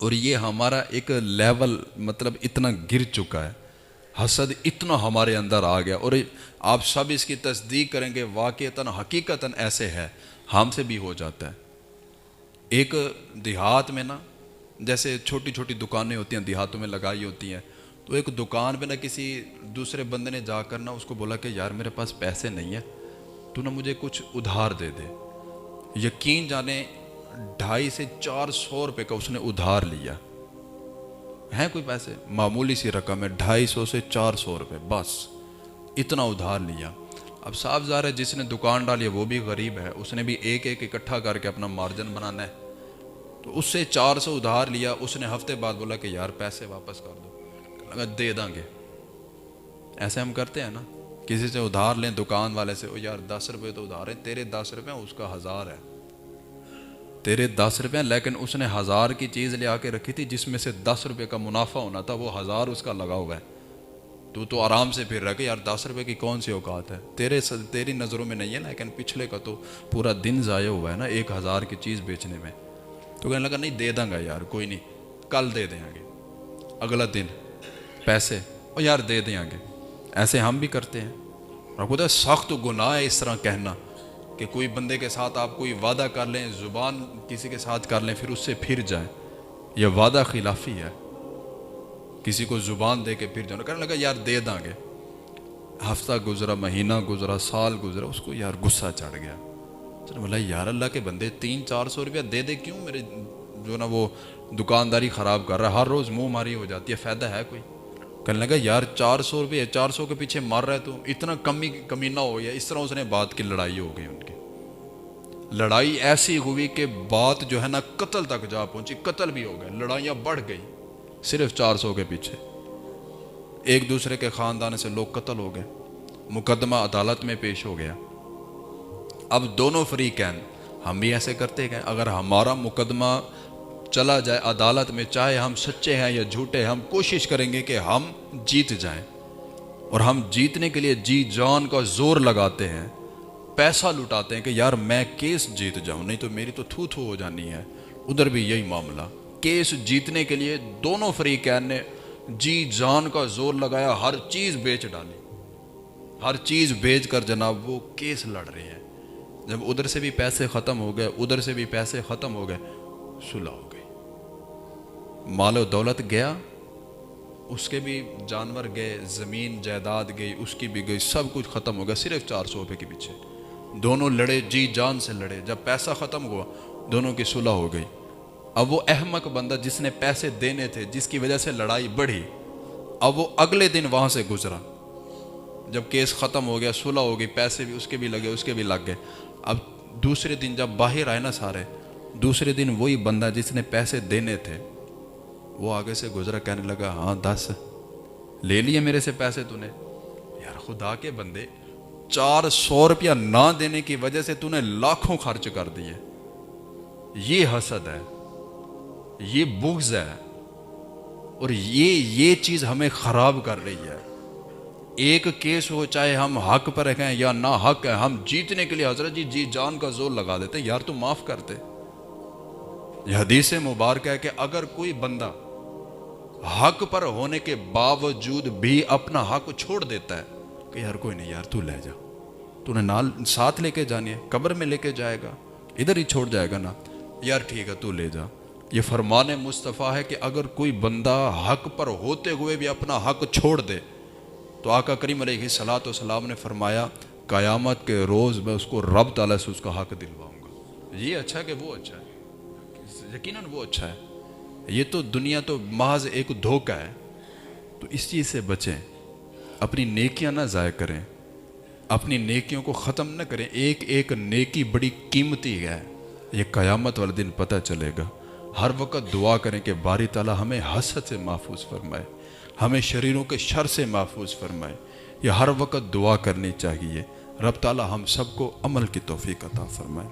और ये हमारा एक लेवल मतलब इतना गिर चुका है। हसद इतना हमारे अंदर आ गया। और आप सब इसकी तस्दीक करेंगे वाक़ता हकीकता ऐसे है, हमसे भी हो जाता है। एक देहात में ना, जैसे छोटी छोटी दुकानें होती हैं, देहातों में लगाई होती हैं तो एक दुकान पे ना किसी दूसरे बंदे ने जाकर ना उसको बोला कि, यार, मेरे पास पैसे नहीं है, तू ना मुझे कुछ उधार दे दे। यकीन जाने ढाई से चार सौ रुपये का उसने उधार लिया। है कोई पैसे? मामूली सी रकम है, ढाई सौ से चार सौ रुपये बस, इतना उधार लिया। अब साफ़ जार है जिसने दुकान डाली है, वो भी गरीब है, उसने भी एक एक इकट्ठा करके अपना मार्जिन बनाना है। तो उससे चार सौ उधार लिया, उसने हफ़्ते बाद बोला कि यार पैसे वापस कर दो। लगा, दे देंगे। ऐसे हम करते हैं ना, किसी से उधार लें, दुकान वाले से, ओ यार दस रुपये तो उधार है, तेरे दस रुपये उसका हज़ार है। तेरे दस रुपये, लेकिन उसने हज़ार की चीज़ ले आके रखी थी जिसमें से दस रुपये का मुनाफा होना था, वो हज़ार उसका लगा हुआ है। तू तो आराम से फिर कि यार, दस रुपये की कौन सी औकात है? तेरे तेरी नज़रों में नहीं है, लेकिन पिछले का तो पूरा दिन ज़ाया हुआ है ना, एक हज़ार की चीज़ बेचने में। तो कहने लगा, नहीं, दे देंगे यार, कोई नहीं, कल दे देंगे, अगला दिन, पैसे, और यार दे देंगे। ऐसे हम भी करते हैं। और खुदा, सख्त गुनाह है इस तरह कहना। कि कोई बंदे के साथ आप कोई वादा कर लें, ज़ुबान किसी के साथ कर लें, फिर उससे फिर जाए। यह वादा खिलाफी है। किसी को ज़ुबान दे के फिर जाना। कहने लगा, यार, दे देंगे। हफ़्ता गुजरा, महीना गुजरा, साल गुजरा, उसको यार गुस्सा चढ़ गया। चलो बोला यार, अल्लाह के बंदे तीन चार सौ रुपया दे दे, क्यों मेरे जो ना वो दुकानदारी ख़राब कर रहा है? हर रोज़ मुँह मारी हो जाती है, फ़ायदा है कोई? कहने लगा, यार, चार सौ रुपये, चार सौ के पीछे मर रहा है तो। इतना कमी कमीना हो गया इस तरह उसने बात की, लड़ाई हो गई उनकी। लड़ाई ऐसी हुई कि बात जो है ना कत्ल तक जा पहुँची, कत्ल भी हो गए, लड़ाइयाँ बढ़ गई, सिर्फ़ चार सौ के पीछे। एक दूसरे के ख़ानदान से लोग कत्ल हो गए, मुकदमा अदालत में पेश हो गया। अब दोनों फ्री कैन, हम भी ऐसे करते गए। अगर हमारा मुकदमा चला जाए अदालत में, चाहे हम सच्चे हैं या झूठे, हम कोशिश करेंगे कि हम जीत जाएँ। और हम जीतने के लिए जी जान का ज़ोर लगाते हैं, पैसा लुटाते हैं कि यार मैं केस जीत जाऊँ, नहीं तो मेरी तो थू थू हो जानी है। उधर भी यही मामला। केस जीतने के लिए दोनों फरीकैन ने जी जान का ज़ोर लगाया, हर चीज़ बेच डाली। हर चीज़ बेच कर जनाब वो केस लड़ रहे हैं। जब उधर से भी पैसे ख़त्म हो गए, उधर से भी पैसे ख़त्म हो गए हो गई मालो दौलत गया, उसके भी जानवर गए, ज़मीन, जायदाद गई, उसकी भी गई, सब कुछ ख़त्म हो गया, सिर्फ़ चार सौ रुपये के पीछे। दोनों लड़े, जी जान से लड़े, जब पैसा ख़त्म हुआ, दोनों की सुलह हो गई। अब वो अहमक बंदा जिसने पैसे देने थे, जिसकी वजह से लड़ाई बढ़ी, अब वो अगले दिन वहाँ से गुजरा। जब केस ख़त्म हो गया, सुलह हो गई, पैसे भी उसके भी लगे, उसके भी लग गए। अब दूसरे दिन जब बाहर आए ना सारे, दूसरे दिन वही बंदा जिसने पैसे देने थे वो आगे से गुजरा, कहने लगा हाँ दस। ले लिए मेरे से पैसे तूने। यार, खुदा के बंदे, चार सौ रुपया ना देने की वजह से तूने लाखों खर्च कर दिए। ये हसद है, ये बुग्ज है, और ये ये चीज़ हमें खराब कर रही है। एक केस हो, चाहे हम हक पर हैं या ना हक है, हम जीतने के लिए, हज़रत जी जी जान का ज़ोर लगा देते। यार, तू माफ़ करते हदीस मुबारक है कि अगर कोई बंदा हक पर होने के बावजूद भी अपना हक छोड़ देता है। कि यार कोई नहीं यार, तू ले जा। तूने नाल साथ लेके जानी है, कब्र में लेके जाएगा। इधर ही छोड़ जाएगा ना। यार ठीक है, तू ले जा। ये फरमान मुस्तफ़ा है कि अगर कोई बंदा हक पर होते हुए भी अपना हक छोड़ दे तो आका करीम सलात सलाम ने फरमाया, क़यामत के रोज़ मैं उसको रब ताला से उसका हक दिलवाऊँगा। ये अच्छा है कि वो अच्छा है। यकीनन वो अच्छा है। ये तो दुनिया तो महज एक धोखा है। तो इस चीज़ से बचें, अपनी नेकियाँ ना ज़ाय करें, अपनी नेकियों को ख़त्म न करें। एक एक नेकी बड़ी कीमती है। ये क़यामत वाले दिन पता चलेगा। हर वक्त दुआ करें कि बारी ताला हमें हसद से महफूज फरमाए, हमें शरीरों के शर से महफूज फरमाए। यह हर वक्त दुआ करनी चाहिए। रब ताला हम सबको अमल की तोफ़ी अता फरमाए।